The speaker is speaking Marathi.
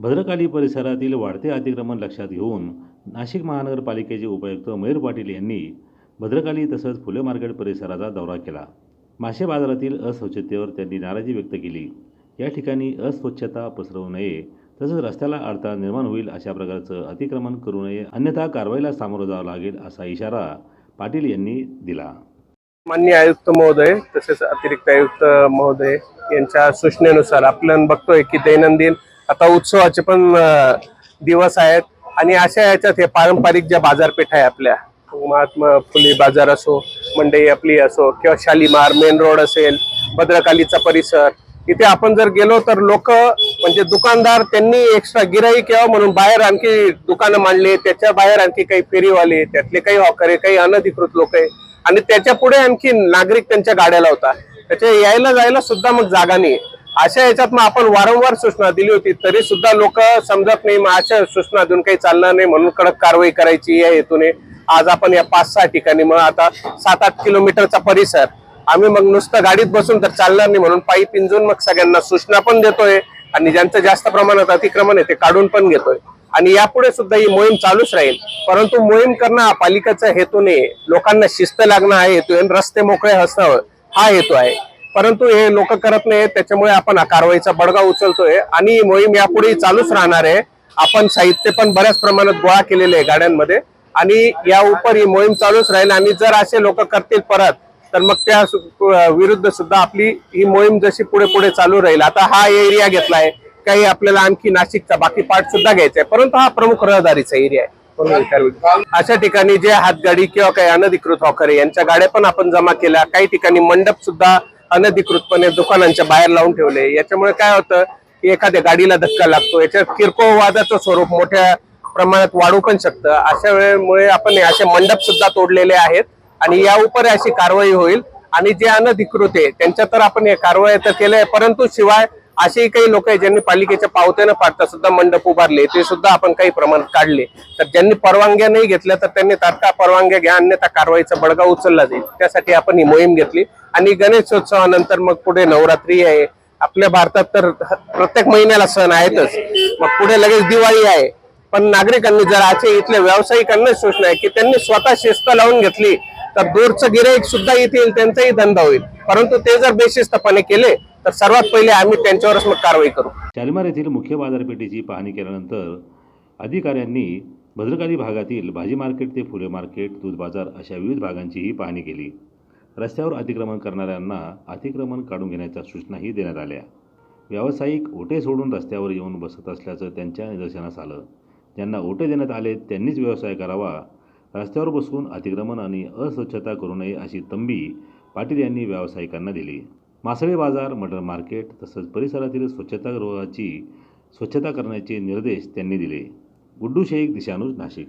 भद्रकाली परिसरातील वाढते अतिक्रमण लक्षात घेऊन नाशिक महानगरपालिकेचे उपायुक्त मयूर पाटील यांनी भद्रकाली तसंच फुले मार्केट परिसराचा दौरा केला. मासे बाजारातील अस्वच्छतेवर त्यांनी नाराजी व्यक्त केली. या ठिकाणी अस्वच्छता पसरवू नये तसंच रस्त्याला अडथळा निर्माण होईल अशा प्रकारचं अतिक्रमण करू नये अन्यथा कारवाईला सामोरं जावं लागेल असा इशारा पाटील यांनी दिला. मान्य आयुक्त महोदय तसेच अतिरिक्त आयुक्त महोदय यांच्या सूचनेनुसार आपण बघतोय की दैनंदिन आता उत्सवाचे पण दिवस आहेत. आणि अशा याच्यात हे पारंपरिक ज्या बाजारपेठ आहे आपल्या महात्मा फुले बाजार असो मंडई आपली असो किंवा शालीमार मेन रोड असेल भद्रकालीचा परिसर इथे आपण जर गेलो तर लोक म्हणजे दुकानदार त्यांनी एक्स्ट्रा गिराईक यावं म्हणून बाहेर आणखी दुकानं मांडली त्याच्या बाहेर आणखी काही फेरीवाले त्यातले काही हॉकरे काही अनधिकृत लोक आहे. आणि त्याच्या पुढे आणखी नागरिक त्यांच्या गाड्या लावतात. त्याच्या यायला जायला सुद्धा मग जागा नाही अशा याच्यात मग आपण वारंवार सूचना दिली होती तरी सुद्धा लोक समजत नाही मग अशा सूचना देऊन काही चालणार नाही म्हणून कडक कारवाई करायची या हेतूने. आज आपण या पाच सहा ठिकाणी मग आता सात आठ किलोमीटरचा परिसर आम्ही मग नुसतं गाडीत बसून तर चालणार नाही म्हणून पायी पिंजून मग सगळ्यांना सूचना पण देतोय आणि ज्यांचं जास्त प्रमाणात अतिक्रमण आहे ते काढून पण घेतोय. आणि यापुढे सुद्धा ही मोहीम चालूच राहील. परंतु मोहीम करणं हा पालिकेचा हेतू नाही लोकांना शिस्त लागणं हा हेतू आहे आणि रस्ते मोकळे हसणं हा हेतू आहे. परंतु हे लोक करत नाही त्याच्यामुळे आपण हा कारवाईचा बडगा उचलतोय. आणि ही मोहीम यापुढे चालूच राहणार आहे. आपण साहित्य पण बऱ्याच प्रमाणात गोळा केलेले आहे गाड्यांमध्ये. आणि या उपर ही मोहीम चालूच राहील. आणि जर असे लोक करतील परत तर मग त्या विरुद्ध सुद्धा आपली ही मोहीम जशी पुढे पुढे चालू राहील. आता हा एरिया घेतलाय. काही आपल्याला आणखी नाशिकचा बाकी पार्ट सुद्धा घ्यायचा आहे. परंतु हा प्रमुख रहदारीचा एरिया आहे. अशा ठिकाणी जे हातगाडी किंवा काही अनधिकृत हॉकरे यांच्या गाड्या पण आपण जमा केल्या. काही ठिकाणी मंडप सुद्धा अनधिकृतपणे दुकानांच्या बाहेर लावून ठेवले. याच्यामुळे काय होतं की एखाद्या गाडीला धक्का लागतो. याच्यात किरकोळ वादाचं स्वरूप मोठ्या प्रमाणात वाढू पण शकतं. अशा वेळेमुळे आपण हे असे मंडप सुद्धा तोडलेले आहेत आणि या उपर अशी कारवाई होईल. आणि जे अनधिकृत आहे त्यांच्या तर आपण हे कारवाई तर केल्या परंतु शिवाय असेही काही लोक आहेत ज्यांनी पालिकेच्या पावत्यानं पाडता सुद्धा मंडप उभारले ते सुद्धा आपण काही प्रमाणात काढले. तर ज्यांनी परवानग्या नाही घेतल्या तर त्यांनी तात्काळ परवानग्या घ्या अन्यथा कारवाईचा बडगा उचलला जाईल. त्यासाठी आपण ही मोहीम घेतली. आणि गणेशोत्सवानंतर मग पुढे नवरात्री आहे. आपल्या भारतात तर प्रत्येक महिन्याला सण आहेतच. मग पुढे लगेच दिवाळी आहे. पण नागरिकांनी जर असे इथल्या व्यावसायिकांना सूचना आहे की त्यांनी स्वतः शिस्त लावून घेतली तर दूरचं गिराईक सुद्धा येतील त्यांचाही धंदा होईल. परंतु ते जर बेशिस्तपणे केले तर सर्वात पहिले आम्ही त्यांच्यावरच मग कारवाई करू. शालिमार येथील मुख्य बाजारपेठेची पाहणी केल्यानंतर अधिकाऱ्यांनी भद्रकाली भागातील भाजी मार्केट ते फुले मार्केट दूध बाजार अशा विविध भागांचीही पाहणी केली. रस्त्यावर अतिक्रमण करणाऱ्यांना अतिक्रमण काढून घेण्याच्या सूचनाही देण्यात आल्या. व्यावसायिक ओटे सोडून रस्त्यावर येऊन बसत असल्याचं त्यांच्या निदर्शनास आलं. ज्यांना ओटे देण्यात आले त्यांनीच व्यवसाय करावा. रस्त्यावर बसून अतिक्रमण आणि अस्वच्छता करू नये अशी तंबी पाटील यांनी व्यावसायिकांना दिली. मासळी बाजार मटर मार्केट तसंच परिसरातील स्वच्छतागृहाची स्वच्छता करण्याचे निर्देश त्यांनी दिले. गुड्डू शेख दिशानुज नाशिक.